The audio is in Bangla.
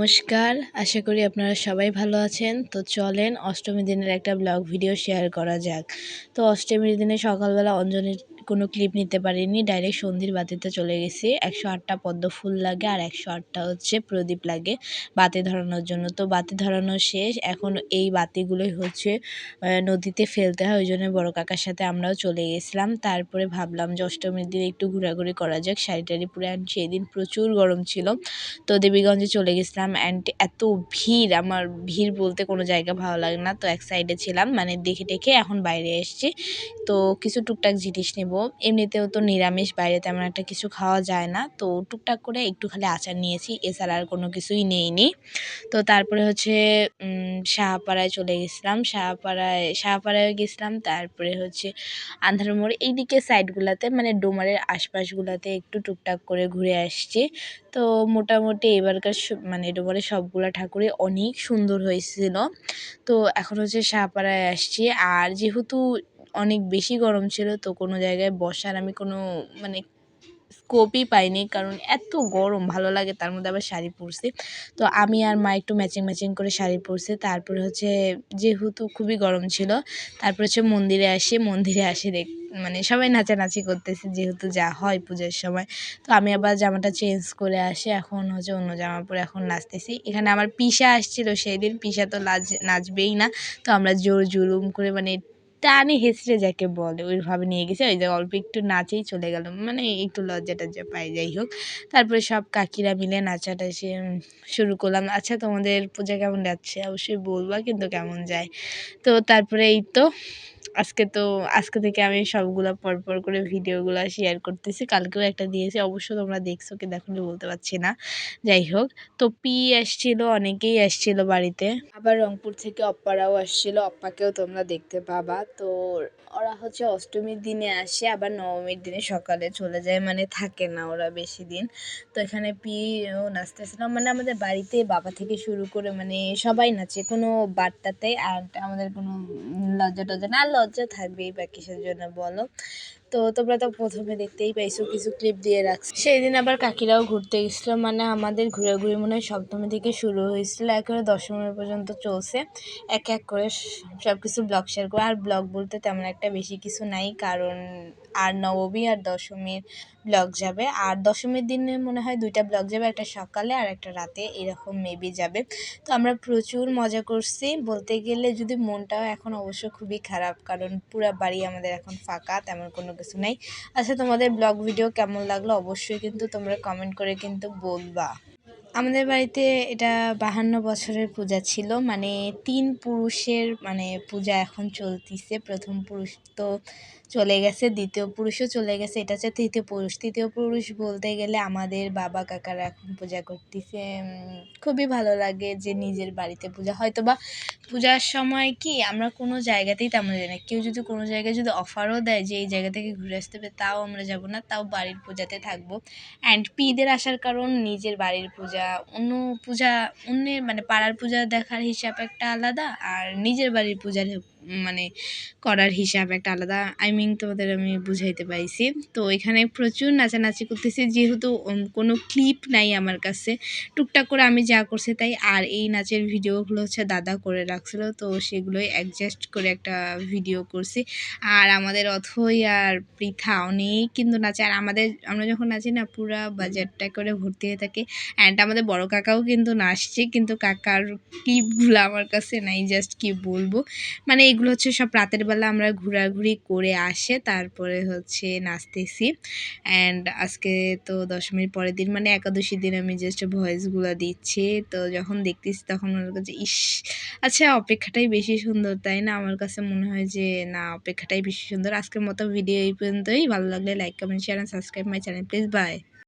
নমস্কার। আশা করি আপনারা সবাই ভালো আছেন। তো চলেন অষ্টমী দিনের একটা ব্লগ ভিডিও শেয়ার করা যাক। তো অষ্টমীর দিনে সকালবেলা অঞ্জনের কোনো ক্লিপ নিতে পারিনি ডাইরেক্ট সন্ধির বাতিতে চলে গেছি। একশো আটটা পদ্ম ফুল লাগে আর একশো আটটা হচ্ছে প্রদীপ লাগে বাতি ধরানোর জন্য। তো বাতি ধরানো শেষ, এখন এই বাতিগুলোই হচ্ছে নদীতে ফেলতে হয় ওই জন্য বড়ো কাকার সাথে আমরাও চলে গেছিলাম। তারপরে ভাবলাম যে অষ্টমীর দিন একটু ঘোরাঘুরি করা যাক শাড়ি টাড়ি পরে অ্যান্ড সেই দিন প্রচুর গরম ছিল। তো দেবীগঞ্জে চলে গেছিলাম অ্যান্ড এত ভিড়, আমার ভিড় বলতে কোনো জায়গা ভালো লাগে না। তো এক সাইডে ছিলাম মানে দেখে দেখে এখন বাইরে এসছি। তো কিছু টুকটাক জিনিস নেব। এমনিতেও তো নিরামিষ, বাইরে তেমন একটা কিছু খাওয়া যায় না। তো টুকটাক করে একটু খালি আচার নিয়েছি, এছাড়া আর কোনো কিছুই নেইনি। তো তারপরে হচ্ছে শাহপাড়ায় চলে গেছিলাম। শাহপাড়ায় শাহপাড়ায় গেছিলাম, তারপরে হচ্ছে আন্ধার মোড়। এইদিকে সাইডগুলোতে মানে ডোমারের আশপাশগুলোতে একটু টুকটাক করে ঘুরে আসছি। তো মোটামুটি এবারকার মানে ডোমারের সবগুলো ঠাকুরই অনেক সুন্দর হয়েছিল। তো এখন হচ্ছে শাহপাড়ায় আসছি। আর যেহেতু অনেক বেশি গরম ছিল, তো কোনো জায়গায় বসার আমি কোনো মানে স্কোপই পাইনি, কারণ এত গরম, ভালো লাগে তার মধ্যে আবার শাড়ি পরছি। তো আমি আর মা একটু ম্যাচিং ম্যাচিং করে শাড়ি পরছি, তারপরে হচ্ছে যেহেতু খুবই গরম ছিল, তারপর হচ্ছে মন্দিরে আসি, মন্দিরে আসে দেখ মানে সবাই নাচানাচি করতেছে যেহেতু যা হয় পুজোর সময়। তো আমি আবার জামাটা চেঞ্জ করে আসি, এখন হচ্ছে অন্য জামা পরে এখন নাচতেছি। এখানে আমার পিসা আসছিল, সেই দিন পিসা তো নাচ, নাচবেই না, তো আমরা জোর জুলুম করে মানে টানে হেসড়ে যাকে বলে, ওইভাবে নিয়ে গেছে। ওই যে অল্প একটু নাচেই চলে গেল। মানে একটু লজ্জা টজ্জা পাই যাই হোক। তারপরে সব কাকিরা মিলে নাচাটা সে শুরু করলাম। আচ্ছা তোমাদের পূজা কেমন যাচ্ছে? অবশ্যই বলবা, কিন্তু কেমন যায়? তো তারপরে এই তো আজকে তো, আজকে থেকে আমি সবগুলো পরপর করে ভিডিওগুলো শেয়ার করতেছি। কালকেও একটা দিয়েছি, অবশ্য তোমরা দেখছ কি দেখো বলতে পারছি না। যাই হোক তো পি আসছিল, অনেকেই আসছিল বাড়িতে। আবার রংপুর থেকে অপ্পারাও আসছিল, অপ্পাকেও তোমরা দেখতে পাবা। তো ওরা হচ্ছে অষ্টমীর দিনে আসে, আবার নবমীর দিনে সকালে চলে যায় মানে থাকে না ওরা বেশি দিন। তো এখানে পিও নাচতেছিল মানে আমাদের বাড়িতে বাবা থেকে শুরু করে মানে সবাই নাচে, কোনো বার্তাতে আর আমাদের কোনো লজ্জা টজ্জা না লজ্জা থাকবেই বা কিসের জন্য বলো? তো তোমরা তো প্রথমে দেখতেই পাইছো কিছু ক্লিপ দিয়ে রাখছি। সেই দিন আবার কাকিরাও ঘুরতে গেছিল মানে আমাদের ঘোরাঘুরি মনে হয় সপ্তমী থেকে শুরু হয়েছিল, একেবারে দশমী পর্যন্ত চলছে। এক এক করে সব কিছু ব্লগ শেয়ার করে, আর ব্লগ বলতে তেমন একটা বেশি কিছু নাই, কারণ আর নবমী আর দশমীর ব্লগ যাবে। আর দশমীর দিনে মনে হয় দুইটা ব্লগ যাবে, একটা সকালে আর একটা রাতে, এরকম মেবি যাবে। তো আমরা প্রচুর মজা করছি। বলতে গেলে যদি মনটাও এখন অবশ্য খুবই খারাপ, কারণ পুরা বাড়ি আমাদের এখন ফাঁকা, তেমন কোনো কিছু নাই। আচ্ছা তোমাদের ব্লগ ভিডিও কেমন লাগল? অবশ্যই কিন্তু তোমরা কমেন্ট করে কিন্তু বলবা। আমাদের বাড়িতে এটা বাহান্ন বছরের পূজা ছিল। মানে তিন পুরুষের মানে পূজা এখন চলতিছে। প্রথম পুরুষ তো চলে গেছে, দ্বিতীয় পুরুষও চলে গেছে। এটা হচ্ছে তৃতীয় পুরুষ। তৃতীয় পুরুষ বলতে গেলে আমাদের বাবা কাকারা এখন পূজা করতেছে খুবই ভালো লাগে যে নিজের বাড়িতে পূজা। হয়তো বা পূজার সময় কি আমরা কোনো জায়গাতেই তেমন যাই না। কেউ যদি কোনো জায়গায় যদি অফারও দেয় যে এই জায়গা থেকে ঘুরে আসতে হবে, তাও আমরা যাব না, তাও বাড়ির পূজাতে থাকব। অ্যান্ড পিদের আসার কারণ নিজের বাড়ির পূজা। অন্য পূজা, অন্যের মানে পাড়ার পূজা দেখার হিসাব একটা আলাদা, আর নিজের বাড়ির পূজার মানে করার হিসাব একটা আলাদা আই মিন তোমাদের আমি বুঝাইতে পাইছি। তো এখানে প্রচুর নাচানাচি করতেছি, যেহেতু কোনো ক্লিপ নাই আমার কাছে। টুকটাক করে আমি যা করছি তাই, আর এই নাচের ভিডিওগুলো হচ্ছে দাদা করে রাখছিল, তো সেগুলোই অ্যাডজাস্ট করে একটা ভিডিও করছি। আর আমাদের অথই আর পৃথা অনেক কিন্তু নাচে, আর আমাদের, আমরা যখন নাচি না, পুরা বাজারটা করে ভর্তি হয়ে থাকে। অ্যান্ড আমাদের বড় কাকাও কিন্তু নাচছে, কিন্তু কাকার ক্লিপগুলো আমার কাছে নাই জাস্ট কি বলব? মানে এগুলো হচ্ছে সব রাতের বেলা আমরা ঘোরাঘুরি করে আসে, তারপরে হচ্ছে নাচতেছি। অ্যান্ড আজকে তো দশমীর পরের দিন মানে একাদশীর দিন আমি জাস্ট ভয়েসগুলো দিচ্ছি। তো যখন দেখতেছি তখন মনে কাছে ইস আচ্ছা অপেক্ষাটাই বেশি সুন্দর, তাই না? আমার কাছে মনে হয় যে, না, অপেক্ষাটাই বেশি সুন্দর। আজকের মতো ভিডিও এই পর্যন্তই। ভালো লাগলে like comment share and subscribe my channel please bye